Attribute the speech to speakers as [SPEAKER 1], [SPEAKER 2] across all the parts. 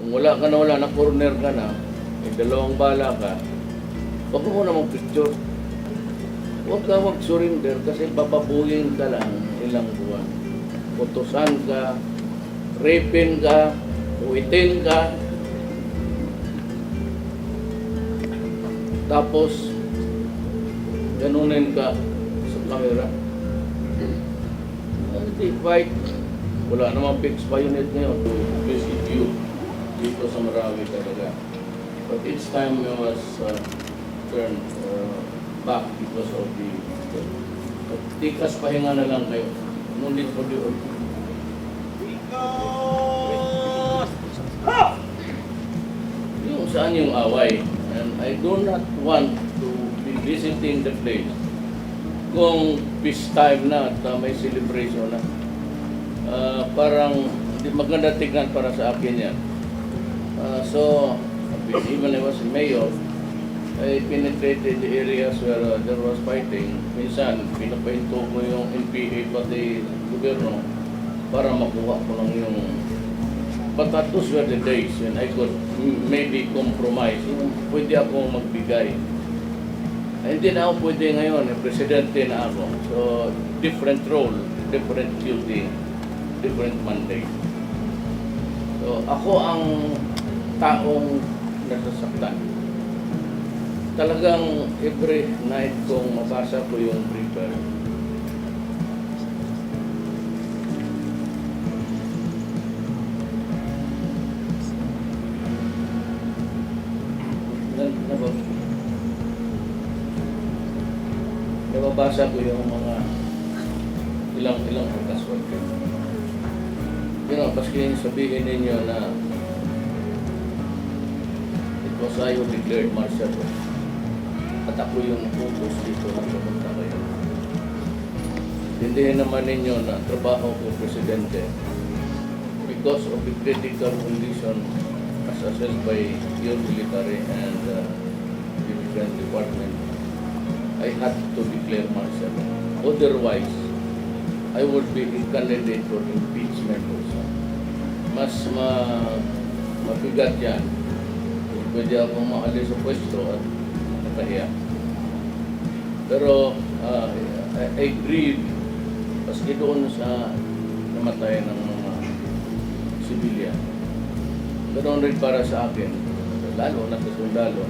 [SPEAKER 1] Kung wala ka na wala na corner ka na, may dalawang bala ka, huwag mo na mag-picture. Huwag ka mag-surrender kasi papabuhin ka lang ilang buwan. Putusan ka, rapin ka, uwitin ka, tapos ganunin ka sa camera. Hindi fight. Wala namang fixed unit ngayon visit you dito sa marami talaga. But each time we must uh, turn uh, back because of the uh, tikas pahinga na lang kayo. No need for the yung saan yung away. And I do not want to be visiting the place kung peace time na at uh, may celebration na. Ah, parang hindi maganda tignan para sa akin yan. Ah, so, even I was mayor, I penetrated the areas where uh, there was fighting. Minsan, pinapahinto ko yung NPA pati gobyerno para makuha ko lang yung But that those were the days when I could maybe compromise. Yung pwede ako magbigay. Ay, hindi na ako pwede ngayon, eh, presidente na ako. So, different role, different duty, different mandate. So, ako ang taong nasasaktan. Talagang every night kong mabasa ko yung paper, na- nabab- nababasa ko yung mga ilang ilang pagkaswag ko. You know, paski sabihin ninyo na I who declared martial law. At ako yung utos dito na pumunta kayo. Tindihin naman ninyo na trabaho ko presidente because of the critical condition as assessed by your military and uh, the defense department, I had to declare martial law. Otherwise, I would be a candidate for impeachment also. Mas ma mabigat yan. Pwede akong maalis sa pwesto at nakahiya. Pero uh, I, I grieve paski doon sa namatay ng mga sibilyan. Ganoon rin para sa akin, lalo na sa sundalo,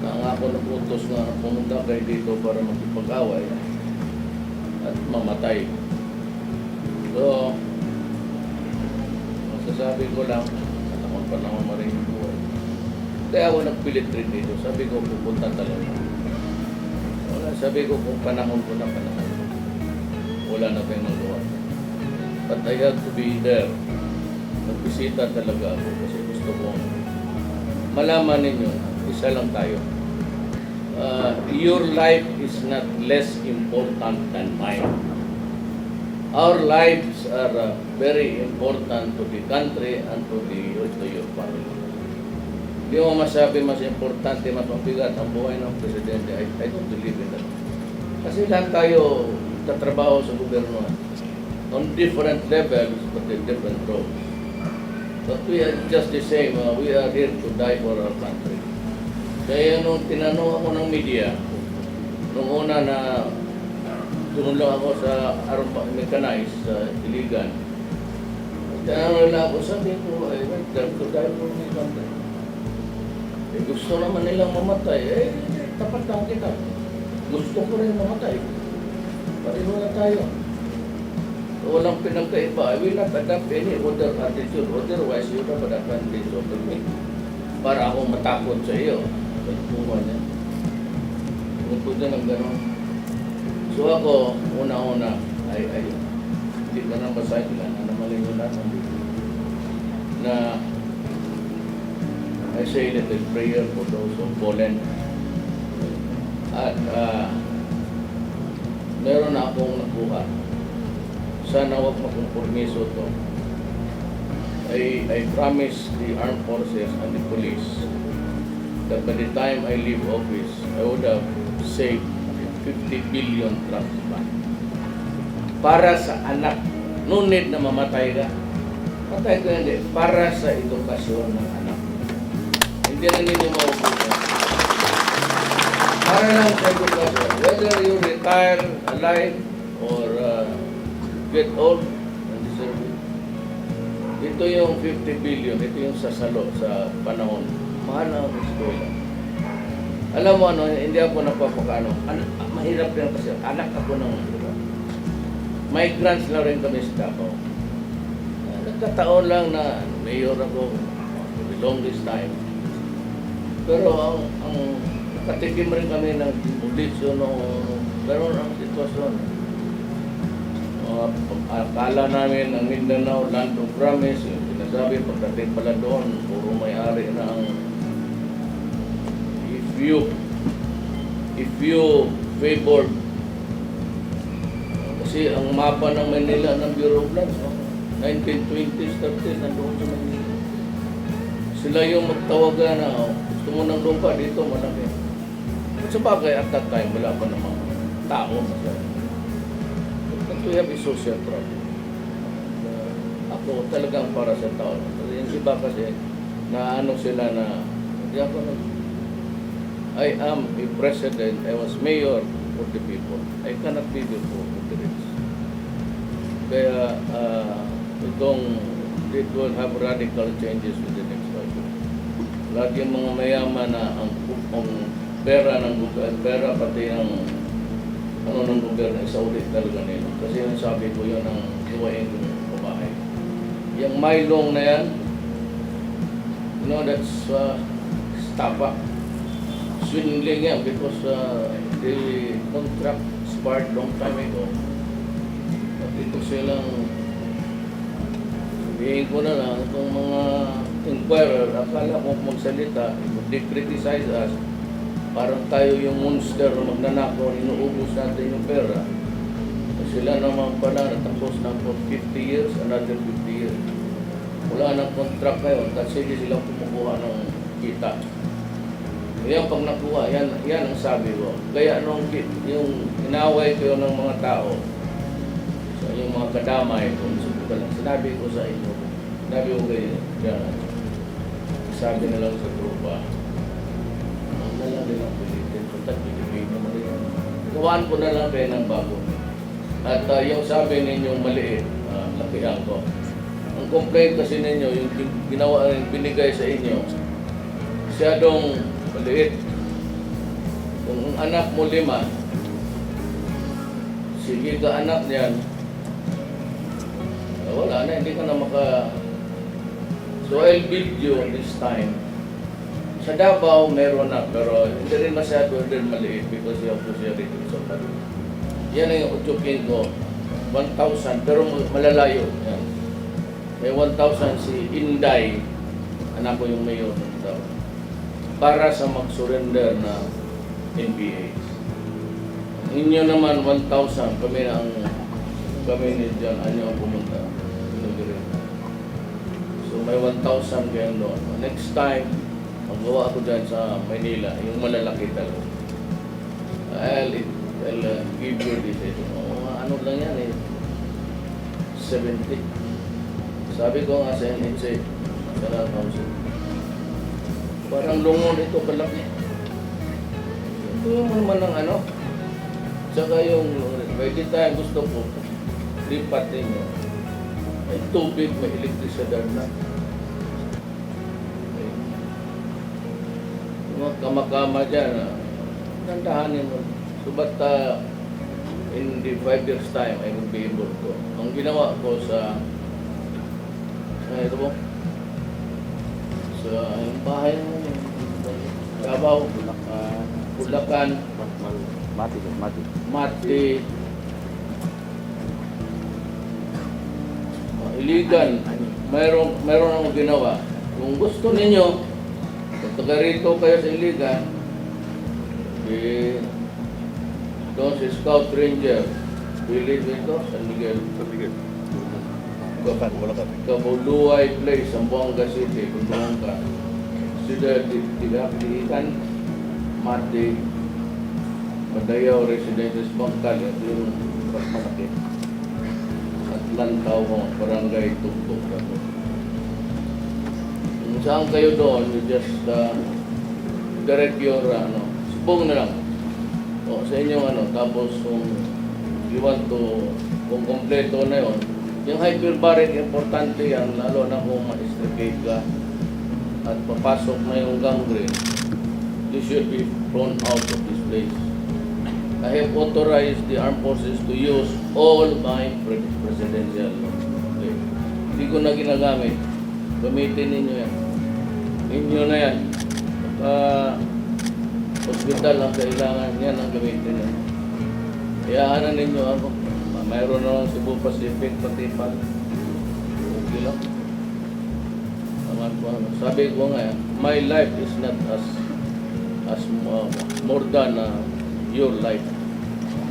[SPEAKER 1] na ang ako naputos na pumunta kayo dito para makipag-away at mamatay. So, masasabi ko lang, at akong panahon yung buhay. Kaya ako nagpilit rin dito. Sabi ko, pupunta talaga. Wala, sabi ko, kung panahon ko na panahon. Wala na tayong magawa. But I have to be there. Nagbisita talaga ako kasi gusto kong malaman ninyo, isa lang tayo. Uh, your life is not less important than mine. Our lives are uh, very important to the country and to the to your family. Hindi mo masabi mas importante, mas mabigat ang buhay ng presidente. I, I don't believe in that. Kasi lahat tayo tatrabaho sa gobyerno on different levels but in different roles. But we are just the same. uh, we are here to die for our country. Kaya nung tinanong ako ng media, nung una na tumulong ako sa Arpa Mechanized sa Iligan, tinanong nila ako, sabi ko, I went there to die for my country. Eh, gusto naman nilang mamatay. Eh, tapat lang kita. Gusto ko rin mamatay. Pareho na tayo. Walang pinagkaiba. I will not adopt any other attitude. Otherwise, you have an advantage over me. Para akong matakot sa iyo. Sa buwan niya. Kung pwede ng gano'n. So ako, una-una, ay, ay, hindi ko na basahin lang. Ano malingulatan na I say that the prayer for those who fallen. At ah, meron na akong nakuha. Sana wag makompromiso to. I, I promise the armed forces and the police that by the time I leave office, I would have saved 50 billion trust fund. Para sa anak, no need na mamatay ka. Patay ko hindi. Para sa edukasyon ng anak. Na ninyo maubusan. Para lang sa. Whether you retire alive or uh, get old and deserve it. Ito yung 50 billion. Ito yung sasalo sa panahon. Mahal na ang eskwela. Alam mo ano, hindi ako napapakano. Ano, mahirap din kasi. Anak ako ng diba? May grants na rin kami sa Davao. Nagkataon lang na mayor ako for the longest time. Pero ang, ang nakatikim rin kami ng demolition o pero ang sitwasyon. Uh, akala namin ang Mindanao land of promise, yung sinasabi pagdating pala doon, puro may-ari na ang if you if you favored kasi ang mapa ng Manila ng Bureau of Lands, no? 1920s, 30s, nandoon sa Manila. Sila yung magtawagan na, oh, gusto mo ng lupa dito, malaki. Sa bagay, at that time, wala pa namang tao masyado. But we have a social problem. Uh, ako talagang para sa tao. Kasi yung iba kasi, na ano sila na, hindi ako nag I am a president, I was mayor for the people. I cannot be before the rich. Kaya uh, itong it will have radical changes with the. Yung mga mayaman na ang, ang pera ng gobyerno, pera pati ng ano ng gobyerno, isa ulit talaga nila. Kasi yung sabi ko yun ang iwain ng babae. Yung Mylong na yan, you know, that's uh, stapa swindling yan because uh, the contract expired long time ago. At ito silang sabihin ko na lang, itong mga inquirer, akala ko magsalita, they criticize us, parang tayo yung monster na magnanakaw, inuubos natin yung pera. Sila naman pala natapos na for 50 years, another 50 years. Wala nang contract ngayon, kasi hindi sila kumukuha ng kita. Yan pag nakuha, yan, yan ang sabi ko. Kaya nung yung inaway ko ng mga tao, yung mga kadamay ko, sinabi ko sa inyo, sinabi ko kayo, yan, sabi na lang sa grupa, ang na lang nilang pilitin, punta Pilipino mo rin. Gawaan ko na lang kayo ng bago. At ah, yung sabi ninyong maliit, uh, lakihan ko. Ang complaint kasi ninyo, yung gin- ginawa, yung binigay sa inyo, masyadong maliit. Kung ang anak mo lima, sige ka anak niyan, ah, wala na, hindi ka na maka... So I'll build you this time. Sa Davao, meron na, pero hindi rin masyado din maliit because you have to share it with somebody. Yan ang utsukin ko, 1,000, pero malalayo. Yan. May 1,000 si Inday, anak ko yung mayor ng Davao para sa mag-surrender na NBA. Ang inyo naman 1,000, kami na ang kami ni John, ano ang pumunta. May 1,000 kayo doon. Next time, magawa ako dyan sa Manila, yung malalaki talaga. I'll, I'll uh, give you. Oh, mga ano lang yan eh. 70. Sabi ko nga sa NHA, sa council, Parang lungon ito kalaki. Ito yung naman ng ano. Tsaka yung, by the gusto ko, lipat ninyo. May tubig, may elektrisidad na. Mga kamakama dyan, ah, nandahanin mo. So, but uh, in the five years time, I will be able to. Ang ginawa ko sa, sa ito po, sa yung bahay mo, Davao, Bulacan, Bulacan,
[SPEAKER 2] Mati, mati.
[SPEAKER 1] Mati, uh, Iligan, mayroon, mayroon akong ginawa. Kung gusto ninyo, taga rito kayo sa Iligan, eh, doon si Scout Ranger, village ito, San Miguel,
[SPEAKER 2] wala ka.
[SPEAKER 1] Kabuluay Place, Zamboanga City, Bundangka. Sida Iligan, Mati, Madayaw Residences Bangkal, ito yung mas malaki. At Lantaw, barangay Tuktok. Saan kayo doon, you just uh, direct your, uh, ano, subong na lang. O, sa inyong ano, tapos kung you want to, kung kompleto na yon, yung hyperbaric, importante yan, lalo na kung ma-stricate ka at papasok na yung gangrene, you should be thrown out of this place. I have authorized the armed forces to use all my pre- presidential okay. Hindi ko na ginagamit. Gamitin ninyo yan. Ninyo na yan. Uh, hospital ang kailangan yan ang gamitin yan. Hayaan ninyo ako. Mayroon naman Cebu Pacific, pati pa. Okay lang. Naman po, ano. Sabi ko nga, my life is not as as uh, more than uh, your life.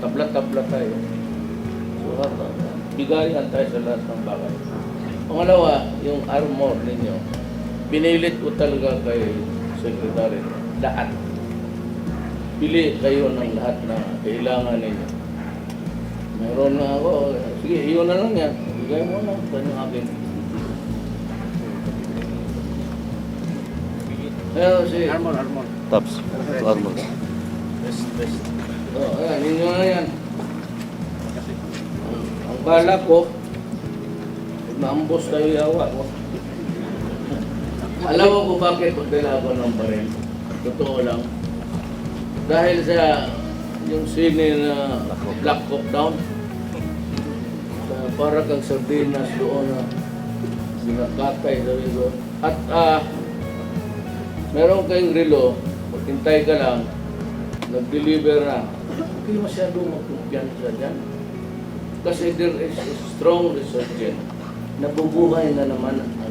[SPEAKER 1] Tabla-tabla tayo. So, uh, bigayan tayo sa lahat ng bagay. Pangalawa, yung armor ninyo, pinilit ko talaga kay Secretary, lahat. Pili kayo ng lahat na kailangan ninyo. Meron na ako, sige, iyon na lang yan. Bigay mo na, yung akin. Pero si,
[SPEAKER 3] Armor, armor.
[SPEAKER 2] Tops. Ito armor.
[SPEAKER 3] Best, best.
[SPEAKER 1] oh, ayan, ninyo na yan. Ang, ang bala ko, pag naambos tayo yawa ko. Alam mo kung bakit magdala ako ng baril? Totoo lang. Dahil sa yung sine na Black Hawk Down, uh, para kang sardinas doon na binakatay sabi ko. At ah, meron kayong relo, maghintay ka lang, nag-deliver na. Hindi masyado magkumpiyansa dyan. Kasi there is a strong. Nabubuhay na naman ang NBA.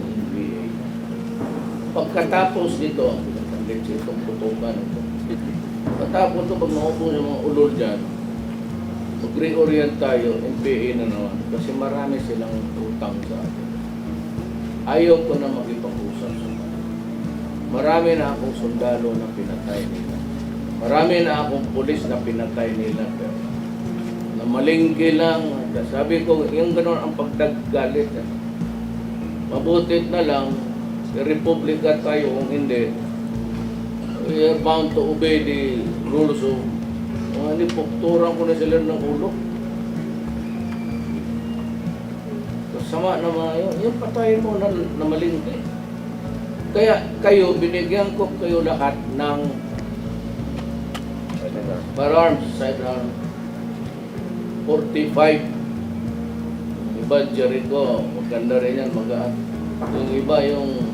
[SPEAKER 1] Pagkatapos nito, ang leche itong putukan ito. Pagkatapos ito, pag naupo yung mga ulol dyan, mag-reorient tayo, NPA na naman. Kasi marami silang utang sa atin. Ayaw ko na makipag-usap sa kanila. Marami na akong sundalo na pinatay nila. Marami na akong pulis na pinatay nila. Pero na malingki lang. Sabi ko, yung gano'n ang pagdaggalit. Eh. Mabutit na lang, republika tayo kung hindi. We are bound to obey the rules of mga nipukturan ko na sila ng ulo. Kasama na mga yun. Yung patayin mo na, na malingki. Kaya kayo, binigyan ko kayo lahat ng firearms, sidearm 45. Yung Iba, Jericho, maganda rin yan, magaan. Yung iba, yung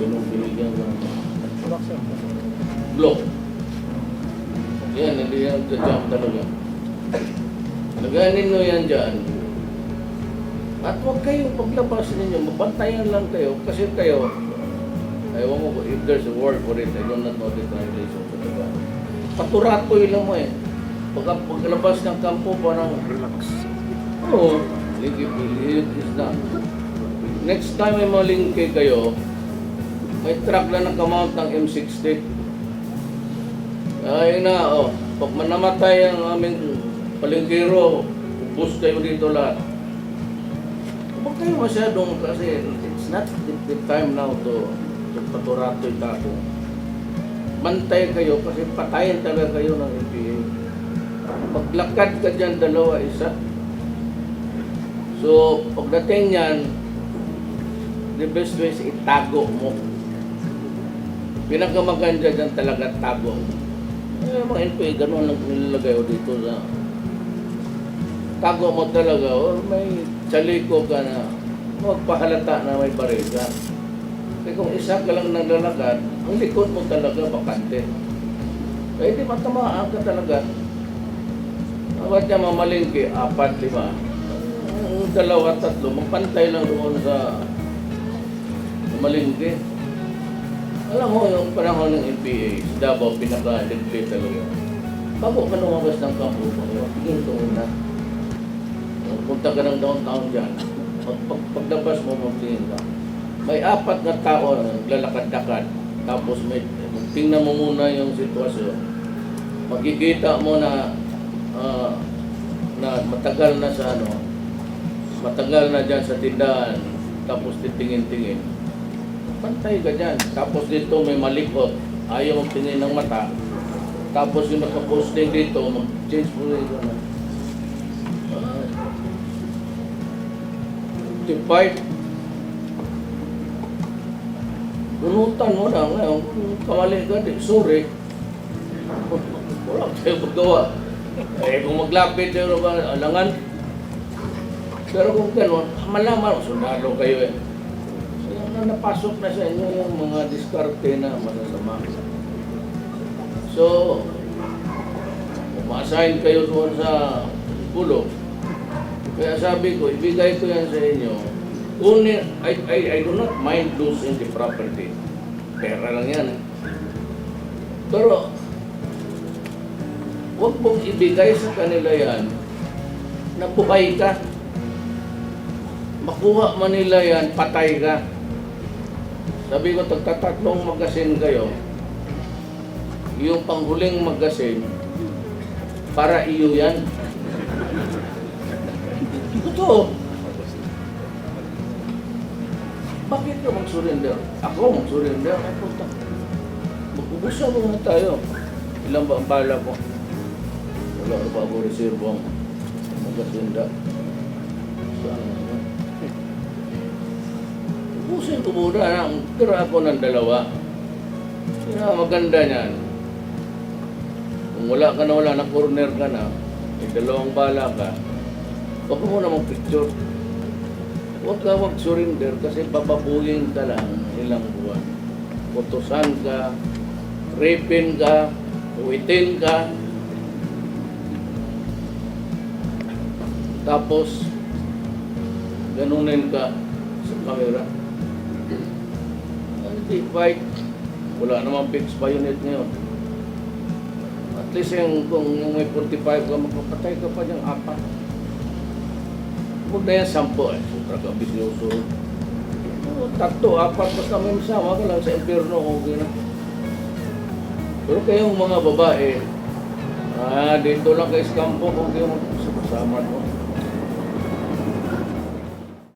[SPEAKER 1] yung sinong binigyan ko ng block. Yan, hindi yan jump talaga. Laganin nyo yan dyan. At huwag kayo paglabas ninyo, mabantayan lang kayo kasi kayo, ewan mo if there's a word for it, I do not know the translation sa Tagalog. Paturato lang mo eh. Pagka paglabas ng kampo, parang
[SPEAKER 3] Relax.
[SPEAKER 1] Oo, ligip is na. Next time may malingke kayo, may truck lang nakamount ng M60. Ay na, oh, pag manamatay ang aming palingkiro, ubus kayo dito lahat. Huwag kayo masyadong kasi it's not the, the time now to, to paturato yung tako. Bantay kayo kasi patayin talaga kayo ng NPA. Paglakad ka dyan, dalawa, isa. So, pagdating yan, the best way is itago mo. Pinakamaganda dyan talaga tago. Eh, mga NPA, ganun lang nilalagay ko dito sa... Tago mo talaga, or may chaliko ka na magpahalata na may baril ka. Kasi kung isa ka lang naglalakad, ang likod mo talaga bakante. Kaya di matamaan ka talaga. Awat niya mamalingki, apat, lima. Ang dalawa, tatlo, magpantay lang doon sa malingki. Alam mo, yung panahon ng NPA, Davao, pinaka-deadly talaga. Bago ka lumabas ng kampo, tingin ko muna. Punta ka ng downtown dyan. Pag, pag, paglabas mo, magtingin ka. May apat na tao na naglalakad-lakad. Tapos may, tingnan mo muna yung sitwasyon. Makikita mo na ah, na matagal na sa ano, matagal na dyan sa tindahan, tapos titingin-tingin. Pantay ka dyan. Tapos dito may malikot. Ayaw magtingin ng mata. Tapos yung nakaposting dito, mag-change na. Ah. Tipight. Bunutan mo na ngayon. Kamali ka, di, sorry. Wala kayo magawa. Eh, kung maglapit ba, alangan. Pero kung gano'n, malaman, sundalo kayo eh. Na napasok na sa inyo yung mga diskarte na masasama. So, ma-assign kayo doon sa pulo. Kaya sabi ko, ibigay ko yan sa inyo. Only, I, I, I do not mind losing the property. Pera lang yan eh. Pero, huwag mong ibigay sa kanila yan na buhay ka. Makuha man nila yan, patay ka. Sabi ko, tagtatatlong magasin kayo. Yung panghuling magasin, para iyo yan. Totoo. Bakit ka mag-surrender? Ako mag-surrender? Ay, puta. Mag-ubusa muna tayo. Ilan ba ang bala ko? Wala na ba ako reservo ang magasinda? Saan na? Ubusin ko muna na. Tira ako ng dalawa. Kaya maganda niyan. Kung wala ka na wala, na corner ka na, may dalawang bala ka, huwag mo muna mag-picture. Huwag ka mag-surrender kasi papabuhin ka lang ilang buwan. Putusan ka, rapin ka, uwitin ka, tapos ganunin ka sa camera. Fight. Wala namang fixed unit ngayon. At least yung, kung yung may 45 ka, makapatay ka pa niyang apat. Huwag na yan sampo eh. Sobra ka bisyoso. Oh, tatlo, apat basta may masama ka lang sa impyerno okay na. Pero kayong mga babae, ah, dito lang kay Scampo kung kayo sama mo.